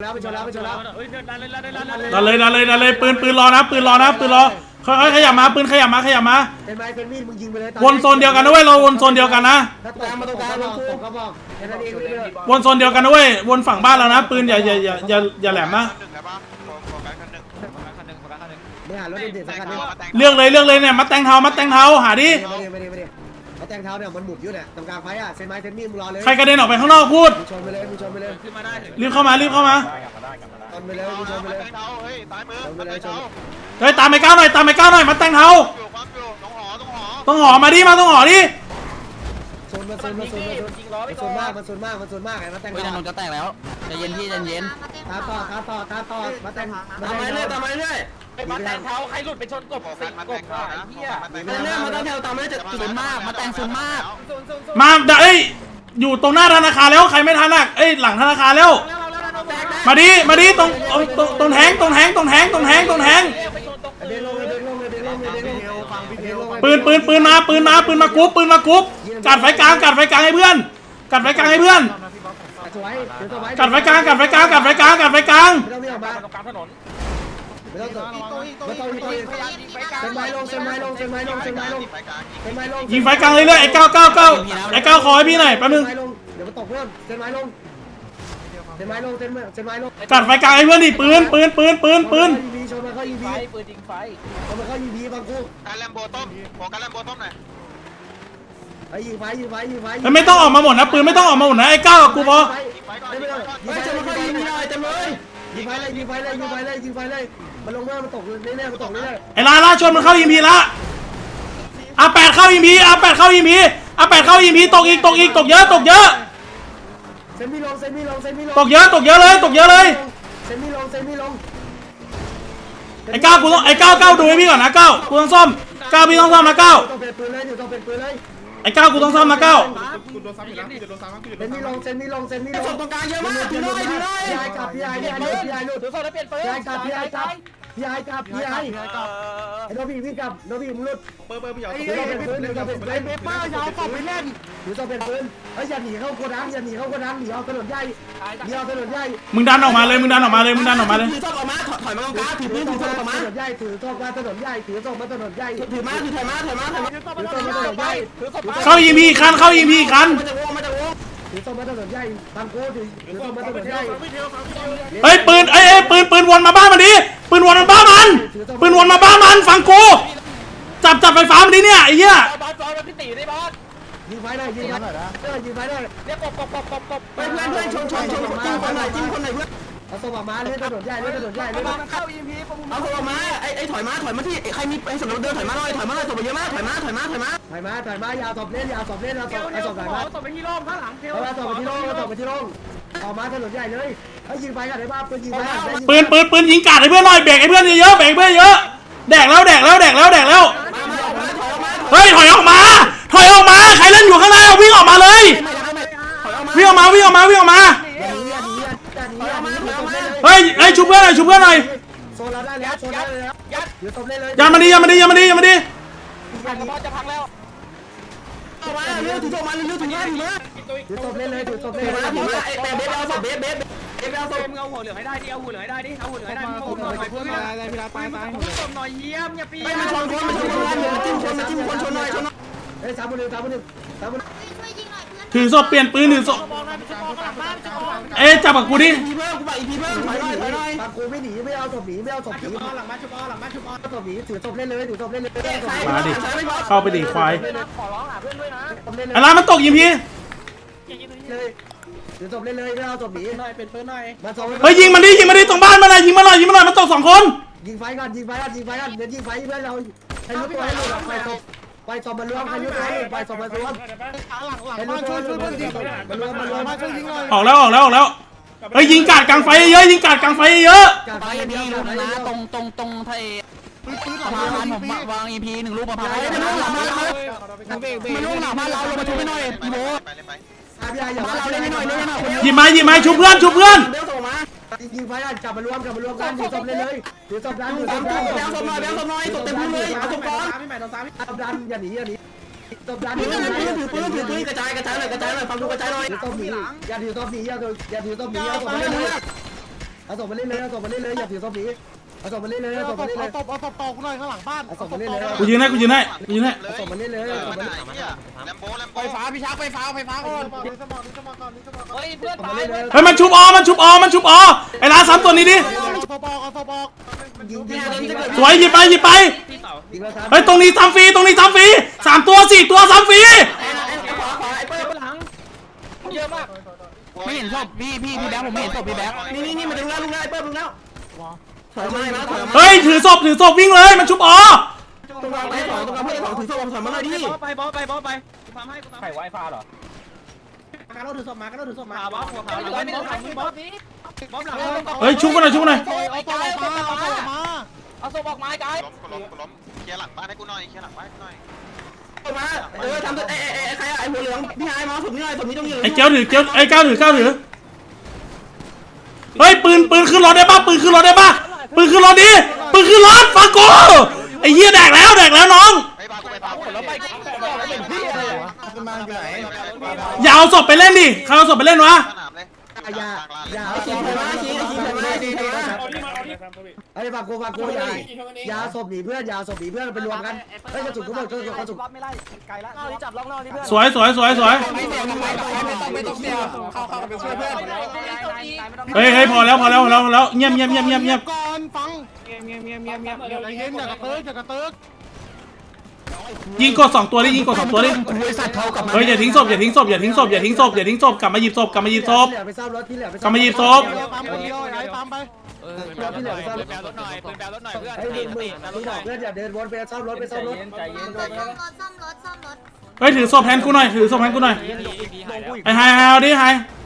แล้วไปชนแล้วไปชนแล้วเฮ้ยดันเลยดันเลยดันเลยดันเลยดันเลยดันเลยปืนปืนรอนะปืนรอนะปืนรอค่อยๆขยับมาปืนขยับมาขยับมาเป็นไม้เป็นมีดมึงยิงไปเลยวนโซนเดียวกันนะเว้ยเราวนโซนเดียวกันนะถ้าตกมาตรงกลางตกก็บอกแค่นั้นเองไม่เยอะวนโซนเดียวกันนะเว้ยวนฝั่งบ้านเรานะปืนอย่าอย่าอย่าอย่าอย่าแหลมนะหนึ่งได้ปะโฟกัสคันหนึ่งคันหนึ่งคันหนึ่งไม่หารถเด็ดๆสักคันนึงเลือกเลยเลือกเลยเนี่ยมัดแตงเทามัดแตงเทาหาดิ แตงเท้าเนี่ยมันหมุดอยู่เนี่ยตรงกลางไฟอะเซนไม้เซนมีดมึงรอเลยใครกระเด็นออกไปข้างนอกพูด มึงชนไปเลยมึงชนไปเลยขึ้นมาได้รีบเข้ามารีบเข้ามาชนไปเลยมึงชนไปเลยแตงเท้าเฮ้ยซ้ายมือแตงเท้าเฮ้ยตามไปก้าวหน่อยตามไปก้าวหน่อยมัดแตงเทาอยู่ความอยู่ต้องหอต้องหอต้องหอมาดิมาต้องหอดิชนมาชนมาชนมาชนยิงล้อไปมันชก่อนมากมันชนมากมันชนมากไอ้มาแตงเฮ้ยเท้าถนนจะแตกแล้วใจเย็นพี่ใจเย็นตามต่อตามต่อตามต่อมาแตงมาแตงเรื่อยตามมาเรื่อย ไอ้มาแตงเท้าใครหลุดไปชนกบโฟสิกัสมันกแตบงอะเท้าไอ้นะเหี้ยเรื่อยมาตั้งแถวตามมาเรื่อยจะสุนมากมาแต่งสุนมากมาเอ้ยอยู่ตรงหน้าธนาคารแล้วใครไม่ทันอะเอ้ยหลังธนาคารแล้ว มาดิมาดิตรงตรงตรงตรงแทงตรงแทงตรงแทงตรงแทงตรงแทงไปชนตรงเดินลงเลยเดินลงเลยเดินลงเลยเดินลงฟังพี่เทลปืนปืนปืนมาปืนมาปืนมากรุ๊ปปืนมากรุ๊ปกัดไฟกลางกัดไฟกลางให้เพื่อน กัดไฟกลางให้เพื่อนสวยเดี๋ยวสวยกัดไฟกลางกัดไฟกลางกัดไฟกลางกัดไฟกลางไม่ ต้องตกไม่ต้องไม่ต้องไม่ต้องเซ็นไม้ลงเซ็นไม้ลงเซ็นไม้ลงเซ็นไม้ลงไปกลางเซ็นไม้ลงยิงไฟกลางเรื่อยๆไอ้เก้าเก้าเก้าไอ้เก้าขอให้พี่หน่อยแป๊บนึงเซ็นไม้ลงเดี๋ยวมันตกเพื่อนเซ็นไม้ลงเซ็นไม้ลงเซ็นเซ็นไม้ลงกัดไฟกลางให้เพื่อนดิปืนปืนปืนปืนปืนยิงชนมาเข้ายิงไฟปืนยิงไฟชนมาเข้ายิงพีบางกูการแลมโบต้มโฟกัสแลมโบต้มหน่อยไอ้ยิงไฟยิงไฟยิงไฟไม่ต้องออกมาหมดนะปืนไม่ต้องออกมาหมดนะไอ้เก้ากับกูพอไฟก่อนไม่ยิงไม่ไฟต้องก่อนยิงไฟเลยยิงไฟเลย ยิงไฟเลยยิงไฟเลยยิงไฟเลยยิงไฟเลยมันลงเมื่อมันตกเรื่อยๆมันตกเรื่อยไอ้ลาล่าชนมันเข้ายิงพีละอาแปดเข้ายิงพีอาแปดเข้ายิงพีอาแปดเข้ายิงพีตกอีกตกอีกตกเยอะตกเยอะ ๆเซ็นมีลงเซ็นมีลงเซ็นมีลงตกเยอะตกเยอะเลยตกเยอะเลย เซ็นมีลงเซ็นมีลงไอ้เก้ากูต้องไอ้เก้าเก้าดูให้พี่ก่อนนะเก้ากูต้องซ่อมเก้าพี่ต้องซ่อมนะเก้าต้องเป็นปืนเลยอยู่ต้องเป็นปืนเลย ไอ้เก้ากูต้องซ่อมนะเก้าเซ็นมีลงเซ็นมีลงเซ็นมีลงศพตรงกลางเยอะมากถือหน่อยถือหน่อยพี่ไอ้กับพี่ไอ้พี่ไอ้หลุดพี่ไอ้หลุดถือโซ่แล้วเปลี่ยนปืนพี่ไอ้กับพี่ไอ้กับ พี่ไอ้กับพี่ไอ้ไอ้โนบีวิ่งกับโนบีมึงหลุดเปิดเปิดพี่หยอดถือต้องเป็นปืนถือต้องเป็นปืนเปเปอร์ยาวกลับไปเล่นถือต้องเป็นปืนเฮ้ยอย่าหนีเข้าโกดังอย่าหนีเข้าโกดังหนีเอาถนนใหญ่หนีเอาถนนใหญ่มึงดันออกมาเลยมึงดันออกมาเลยมึงดันออกมาเลยถือศพออกมาถอยมาตรงกลางถือถืปือนถืศอพศพออกมาถนนใหญ่ถือศพมาถนนใหญ่ถือศพมาถนนใหญ่ถือมาถือถอยมาถอยมาถอยมาถือศพมาถนนใหญ่ถือศพเข้ายิงพีคันเข้ายิงพีคันมันจะวงมันจะวงถือศพมาถนนใหญ่บางโก้ถือถือศพมาถนนใหญ่เฮ้ยปืนเอ้ยเอ้ยปืนปืนวนมาบ้านมันดิปื นวนมาบ้ามัน ปืนวนมาบ้ามันฟังกู จับจับไฟฟ้ามันดิเนี่ยไอ้เหี้ยบอสบอสพี่ตีได้บอสยิงไฟได้ยิงไฟได้ยิงไฟได้เนี่ยกบกบกบกบกบไปเพื่อนเพื่อนชนชนชนจิ้มคนไหนจิ้มคนไหนเพื่อนเอาศพออกมาเล่นถนนใหญ่เล่นถนนใหญ่เล่นเข้ายิงพีประมูลเอาศพออกมาไอ้ไอ้ถอยมาถอยมาที่ใครมีไอ้สมรเดินถอยมาหน่อยถอยมาหน่อยศพเยอะมากถอยมาถอยมาถอยมาถ่ายมาถ่ายมายาวศพเล่นยาวศพเล่นเอาศเทพวเทเอาวศพถ่ายมาศพไปที่ร่อมข้างหลังเทวเอาศพไปที่โล่งเอาศพไปที่โล่ง ออกมาถนนใหญ่เลยไอ้ยิงไฟกันได้ป่ะปืนยิงไฟได้ยิงปืนปืนปืนยิงกาดให้เพื่อนหน่อยเบรกให้เพื่อนเยอะๆเบรกเพื่อนเยอะแดกแล้วแดกแล้วแดกแล้วแดกแล้วมามาออกมาถอยออกมาเฮ้ยถอยออกมา ถอยออกมาใครเล่นอยู่ข้างในเอาวิ่งออกมาเลยไม่ได้ไม่ถอยออกมาวิ่งออกมาวิ่งออกมาวิ่งออกมาอย่าหนีอย่าหนีอย่าหนีอย่าหนีอย่าหนีเฮ้ยไอ้ยชุบเพื่อนหน่อยชุบเพื่อนหน่อยโซนเราได้แล้วโซนได้แล้วยัดเดี๋ยวศพเล่นเลยอย่ามาดิอย่ามาดิอย่ามาดิอย่ามาดิพังบอสจะพังแล้วออกมาเร็วถือศพมาเร็วถือมาถือมา เดี๋ยวศพเล่นเลยเดี๋ยวศพเล่ถืนอเลยมาถือมาไอ้แต่เบสเอาศพเบสเบสเบสเอาศพมึงเอาหัวเหลืองให้ได้ดิเอาหัวเหลืองให้ได้ดิเอาหัวเหลืองให้ได้มึงเอาหัวเหลืองหน่อยเพื่อนอะไรเวลาตายตายหัวเหลืองหน่อยเยี่ยมอย่าปีไม่มาชนคนมาชนคนมาจิ้มคนมาจิ้มคนชนหน่อยชนหน่อยเฮ้ยสามคนหนึ่งสามคนหนึ่งสามคนช่วยยิงหน่อยเพื่อนถือศพเปลี่ยนปืนถือศพมองหน่อยจะมองหลังบ้านจะมองเอ้ยจับกับกูดิอีพีเพิ่มกูไปอีพีเพิ่มถอยหน่อยถอยหน่อยบางกูไม่หนีไม่เอาศพหนีไม่เอาศพหนีหลังบ้านชุบอหลังบ้านชุบอศพหนีถือศพเล่นเลยถือศพเล่นเลยมาดิเข้าไปดิควายขอร้องหาเพื่อนด้วยนะศพเล่นเลยไอ้ร้านมันตกยิงพี เลยถือศพเล่นเลยไม่เอาศพหนีหน่อยเป็นเพื่อนหน่อยมาศพเฮ้ยยิงมันดิยิงมันดิตรงบ้านมันเลยยิงมันหน่อยยิงมันหน่อยมันตกสองคนยิงไฟก่อนยิงไฟก่อนยิงไฟก่อนเดี๋ยวยิงไฟเพื่อนเราใครรู้ตัวให้หลุดไปศพไปศพมันรวมใครรู้ตัวให้หลุดไปศพมันรวมใครรู้ตัวให้หลุดมันรวมมันรวมมันรวมออกแล้วออกแล้วออกแล้วเฮ้ยยิงกาดกลางไฟเยอะยิงกาดกลางไฟเยอะวางอีพีลูกนะตรงตรงตรงทะเลสะพานผมวางอีพีหนึ่งลูกสะพานมันลูกหลังบ้านเรามันลูกหลังบ้านเราลงมาชุบให้หน่อยอีโบไปเลยไปพี่ไอ้อย่าบ้านเราเล่นให้หน่อยเล่นให้หน่อยคนเดียว หยิบไม้หยิบไม้ชุบเพื่อนชุบเพื่อนเดี๋ยวส่งมายิงไฟก่อนจับมารวมจับมารวมกันถือศพเล่นเลยถือศพดันถือศตามพตู้ดันแบงส่งหน่อยแบงส่งหน่อยส่งเต็มพื้นเลยเอาส่งก่อนศพดันอย่าหนีอย่าหนีศพดันถือปืนถือปืนถือปืนกระจายกระจายหน่อยกระจายหน่อยฟังดูกระจายหน่อยถือศพหนีอย่าถือศพหนีอย่าถืออย่าถือศพหนีเอาศพเล่นเลยเอาศพมาเล่นเลยเอาศพมาเล่นเลยอย่าถือศพหนี เอาศพมาเล่นเลยเอาศพมาเล่นเลย ตบเอาตบตบกูหน่อยข้างหลังบ้านเอาศพมาเล่นเลย กูยืนให้กูยืนให้กูยืนให้เอาศพมาเล่นเลยเออเอาศพมามาไหนเล่นเนี่ยแลมโบแลมโบไฟฟ้าพี่ชักไฟฟ้าไฟฟ้าก่อนก่อนสมองสมองก่อนสมองก่อนเฮ้ยเพื่อนเอาตามายเล่นเลยเฮ้ยมันชุบออมันชุบออมันชุบออไอ้ร้านซ้ำตัวนี้ดิเอาศพออกเอาศพออกยิงยิงยิงสวยหยิบไปหยิบไปพี่เต่ายิงแล้วซ้ำเฮ้ยตรงนี้ซ้ำฟรีตรงนี้ซ้ำฟรีสามตัวสี่ตัวซ้ำฟรีขวาขวาไอ้เปิ้ลหลังเยอะมากไม่เห็นศพพี่พี่พี่แบงค์ผมไม่เห็นศพพี่แบงค์นี่นี่นี่มาดูแล้วลุงแล้วไอ้เปิ้ลลุงแล้ว ถอยมานะถอยมาเฮ้ยถือศพถือศพวิ่งเลยมันชุบออตรงกลางไปถอยตรงกลางเพื่อนถอยถือศพถอยมาหน่อยดิบอไปบอไปบอไปกูทำให้กูทำให้ไวฟ้าเหรอการเราถือศพมาการเราถือศพมาบอสบอสบอสบอสบอสหลังบอสหลังเฮ้ยชุบกันหน่อยชุบกันหน่อยเอาศพออกมาเอาศพออกมาเอาศพออกมาไกล้มกูล้มกูล้มเคลียร์หลังบ้านให้กูหน่อยเคลียร์หลังบ้านให้กูหน่อยมาเออทำตัวเอ้เอ้ใครไอ้หัวเหลืองพี่ไอ้มาศพนี้หน่อยศพนี้ต้องยืนไอ้เจ้าถือเจ้าไอ้เก้าถือเก้าถือเฮ้ยปืนปืนขึ้นรถได้ปะปืนขึ้นรถได้ปะ ปืนขึ้นรถดิปืนขึ้นรถฟังกูไอ้เหี้ยแดกแล้วแดกแล้วน้องไปพากูไปพากูแล้วไปขึ้นมาอยู่ไหนอย่าเอาศพไปเล่นดิใครเอาศพไปเล่นวะสนามเลยอย่าอย่าไอ้ชี้ถอยมาชี้ไอ้ชี้ถอยมาไอ้ชี้ถอยมาไอ้ฝากกูฝากกูอย่าอย่าศพหนีเพื่อนอย่าศพหนีเพื่อนไปรวมกันเฮ้ยกระสุนกูหมดกระสุนกระสุนสวยสวยสวยสวยไม่เสียไม่ต้องไม่ต้องเสียเข้าเข้าไปช่วยเพื่อนเฮ้ยเฮ้ยพอแล้วพอแล้วพอแล้วพอแล้วเงียบเงียบเงียบเงียบเงียบก่อน ฟังเงียบเงียบเงียบเงียบเงียบใจเย็นอย่ากระเติกอย่ากระเติกยิงกดสองตัวดิยิงกดสองตัวดิบริษัทเขากลับมาเฮ้ยอย่าทิ้งศพอย่าทิ้งศพอย่าทิ้งศพอย่าทิ้งศพอย่าทิ้งศพกลับมาหยิบศพกลับมาหยิบศพที่เหลือไปซ่อมรถที่เหลือไปกลับมาหยิบศพปั๊มคนเดียวไอ้ปั๊มไปที่เหลือไปซ่อมรถแปลรถหน่อยปืนแปลรถหน่อยเพื่อนไอ้มึงมึงมึงบอกเพื่อนอย่าเดินวนไปซ่อมรถไปซ่อมรถใจเย็นซ่อมรถซ่อมรถซ่อมรถเฮ้ยถือศพแทนกูหน่อยถือศพแทนกูหน่อยไอ้ไฮไฮเอาดิไฮ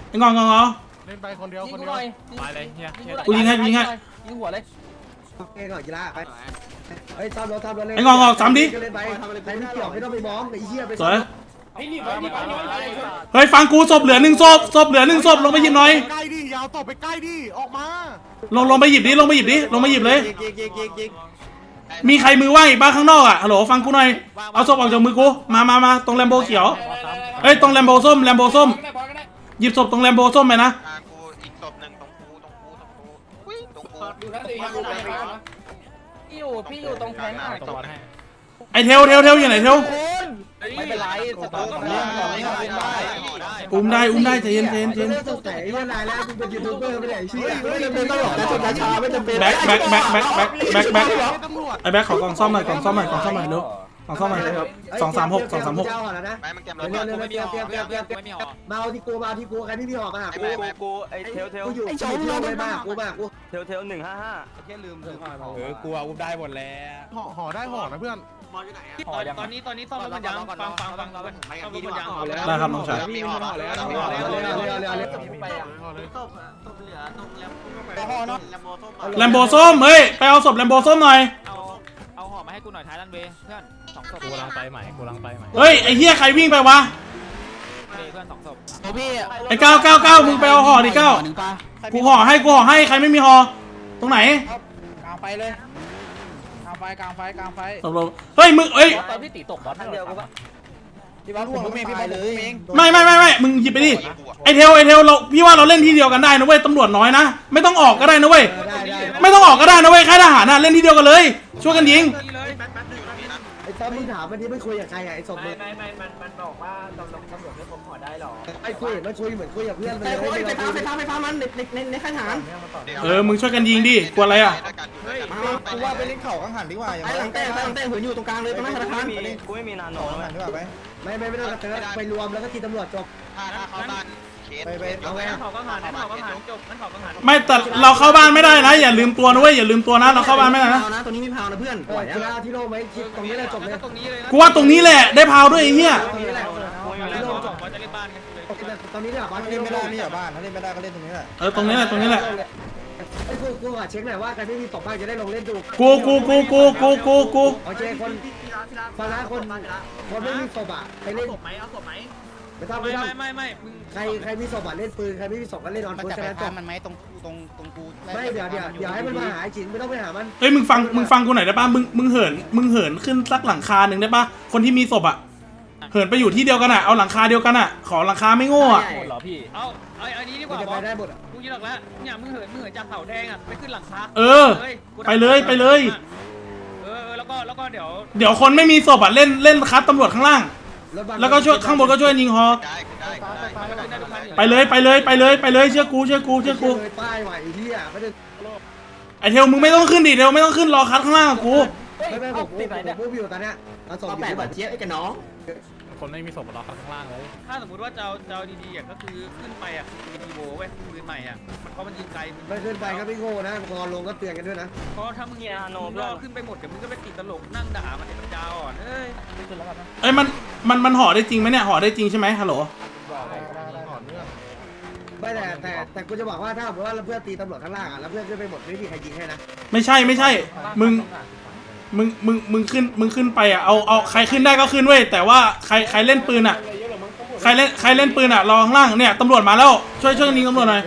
ไอ้งองงองงอเล่นไปคนเดียวยิงคนกูเดีหยวน่อยไปเลยเฮียกูยิงให้กูยิงให้ ยิงหัวเลยเอ้ก่อนกีฬาไปเฮ้ยซ่อมรถซ่อมรถเลยไอ้งองงอสามดิ เล่นไปใครไม่เกี่ยวไม่ต้องไปมองไอ้เหี้ยไปสวยเฮ้ยฟังกูศพเหลือหนึ่งศพศพเหลือหนึ่งศพลงไปหยิบหน่อยใกล้ดิยาวตบไปใกล้ดิออกมาลงลงไปหยิบดิลงไปหยิบดิลงไปหยิบเลย มีใครมือว่างอีกบ้างข้างนอกอะฮัลโหลฟังกูหน่อยเอาศพออกจากมือกูมามามาตรงแลมโบเขียวเฮ้ยตรงแลมโบส้มแลมโบส้มหยิบศพตรงแลมโบส้มไปนะ ตรงกูพี่อยู่พี่อยู่ตรงแทงอะตรงวัดให้ไอเทลเทลเทลอยู่ไหนเทลไม่เป็นไรสตาร์ทได้ได้อุ้มได้อุ้มได้ใจเย็นใจเย็นใจเย็นเรื่องสงสัยไอ้เหี้ยนายแล้วมึงเป็นยูทูบเบอร์ไม่ได้ไอ้เหี้ยไม่จำเป็นต้องหลอกนะจนช้าไม่จำเป็นแบ็คแบ็คแบ็คแบ็คแบ็คแบ็คแบ็คตำรวจไอแบ็คขอกล่องซ่อมหน่อยกล่องซ่อมหน่อยกล่องซ่อมหน่อยเร็ว กล่องซ่อมหน่อยสองสามหกสองสามหก เจ้าก่อนแล้วนะ ไม่มันเก็บรเร็ถวเร็วเร็วเตรียมเตรียมเตรียมเตรียมไม่มีหอมาเอาที่กูมาเอาที่กูใครไม่มีหอกมาหาไม่กูไม่ไม่กูไอ้เทลเทลกูอยู่กูอยู่เลยมากูมากูเทลเทลหนึ่งห้าห้าเออกลัวอุ้มได้หมดแล้วห่อห่อได้ห่อนะเพื่อนตอนนี้ตอนนี้ซ่อมรถมันยังฟังฟังฟังซ่อมรถมันยังได้ครับน้องชาย มีหอแล้วมีหอเร็แล้ววเร็วเร็วเร็วเร็วห่อเลยแลมโบส้มเฮ้ย ไปเอาศพแลมโบส้มหน่อย เอาเอาหอมาให้กูหน่อยท้ายรันเวย์เพื่อน สองศพกูลังไปใหม่กูลังไปใหม่เฮ้ยไอเฮียใครวิ่งไปวะเพื่อนสองศพโอ้พี่ไอเก้าเก้าเก้ามึงไปเอาห่อดิเก้าหนึ่งปลากูห่อให้กูห่อให้ใครไม่มีห่อตรงไหนกลางไฟเลยกลางไฟกลางไฟกลางไฟตกลงเฮ้ยมึงเอ้ยตอนพี่ตีตกบอสเดียวกูปะพี่บอลผมเองพี่บอลผมเองไม่ไม่ไม่ไม่มึงหยิบไปดิไอเทลไอเทลเราพี่ว่าเราเล่นที่เดียวกันได้นะเว้ยตำรวจน้อยนะไม่ต้องออกก็ได้นะเว้ยได้ได้ไม่ต้องออกก็ได้นะเว้ยค่ายทหารน่ะเล่นที่เดียวกันเลยช่วยกันยิง เลยไอ้ตอนมึงถามมันนี่ไม่คุยกับใครอะไอ้ศพมึงไม่ไม่มันมันบอกว่าตำรวจตำรวจให้ผมขอได้หรอไอ้คุยมันคุยเหมือนคุยกับเพื่อนมันไอ้เลยโอ้ยไม่ไฟได้ฟ้าไฟฟ้าไฟฟ้ามันในในในค่ายทหารเออ มึงช่วยกันยิงดิ กลัวอะไรอะกูว่าไปเล่นเข่าข้างหันดีกว่าอย่างไอ้หลังแต้ไอ้หลังแต้หืนอยู่ตรงกลางเลยตรงหน้าธนาคารกูไม่มีนานหนอนดีกว่าไหมไม่ไม่ไม่ต้องกระเตือไปรวมแล้วก็ทีตำรวจจบถ้าถ้าเข้าบ้าน เคสเอาไงเขาก็หารเขาก็หารจบงั้นเขาก็หารไม่แต่เราเข้าบ้านไม่ได้นะอย่าลืมตัวนะเว้ยอย่าลืมตัวนะเราเข้าบ้านไม่ได้นะนะตรงนี้มีพาวนะเพื่อนเออกีฬาที่โลกไหมคิดตรงนี้แหละจบเลยตรงนี้เลยนะกูว่าตรงนี้แหละได้พาวด้วยไอ้เหี้ยตรงนี้แหละแล้วเราบอกว่าจะเล่นบ้านกันเลยตอนนี้เนี่ยบ้านถ้าเล่นไม่ได้นี่อย่าบ้านถ้าเล่นไม่ได้ก็เล่นตรงนี้แหละเออตรงนี้แหละตรงนี้แหละไอ้กูกูอะเช็คหน่อยว่าใครไม่มีตกบ้างจะได้ลงเล่นดูกูกูกูกูกูกูกูโอเคคนฟังนะคนคนไม่มีศพอะใครเล่นศพไหมเอาศพไหม ไม่ต้องไม่ไม่ต้องไม่ไม่ไม่มึงใครใครมีศพอะเล่นปืนใครไม่มีศพก็เล่นออนมันปืนจะแค่ไปนั้นจพาบมันไหมตรงตรงตรงกูไม่เดี๋ยวเดี๋ยวเดี๋ยวให้มันมาหาไอ้จินไม่ต้องไปหามันเฮ้ยมึงฟังมึงฟังกูหน่อยได้ป่ะมึงมึงเหินมึงเหินขึ้นสักหลังคาหนึ่งได้ป่ะคนที่มีศพอะเหินไปอยู่ที่เดียวกันอะเอาหลังคาเดียวกันอะขอหลังคาไม่โง่อะหมดเหรอพี่ เอาไอ้อันนี้ดีกว่ามันจะบไปอสได้หมดอะกูงี้หรอกแล้วเนี่ยมึงเหินมึงเหินจากเสาแดงอะไปขึ้นหลังคาเออไปเลยไปเลยเออแล้วก็แล้วก็เดี๋ยวเดี๋ยวคนไม่มีศพอะเล่นเล่นคัดตำรวจข้างล่าง แล้วก็ช่วยข้างบนก็ช่วยยิงฮอ ได้ได้ได้ไปเลยไปเลยไปเลยไปเลยเชื่อกูเชื่อกูเชื่อกูเลยป้ายไหวไอ้เหี้ยไม่ได้ไอเทลมึงไม่ต้องขึ้นดิเทลไม่ต้องขึ้นรอคัดข้างล่างกับกูไม่ไม่ผมผมผมพูดอยู่ตอนเนี้ยเราส่งอยู่ที่บัตรเจี๊ยบไอ้กันน้อง คนไม่มีศพรอข้างล่างเลย ถ้าสมมติว่าจะเอาจะเอาดีๆอะก็คือขึ้นไปอะคือดีโวเว้ยปืนใหม่อะมันเพราะมันยิงไกลไม่ขึ้นไปก็ไม่โง่นะพอลงก็เตือนกันด้วยนะเพราะถ้ามึงมึงรอขึ้นไปหมดเดี๋ยวมึงก็ไปติดตลกนั่งด่ามันไอ้ปัญญาอ่อนเอ้ยเอ้ยมันมันมันห่อได้จริงไหมเนี่ยห่อได้จริงใช่ไหมฮัลโหลก่อนเพื่อนไม่แต่แต่แต่กูจะบอกว่าถ้าสมมติว่าเพื่อนตีตำรวจข้างล่างอะแล้วเพื่อนขึ้นไปหมดไม่มีใครยิงให้นะไม่ใช่ไม่ใช่ มึง มึงมึงมึงขึ้นมึงขึ้นไปอะเอาเอาใครขึ้นได้ก็ขึ้นเว้ยแต่ว่าใครใครเล่นปืนอะ ใครเล่นใครเล่นปืนอะรอข้างล่างเนี่ยตำรวจมาแล้วช่วยช่วยยิงตำรวจหน่อย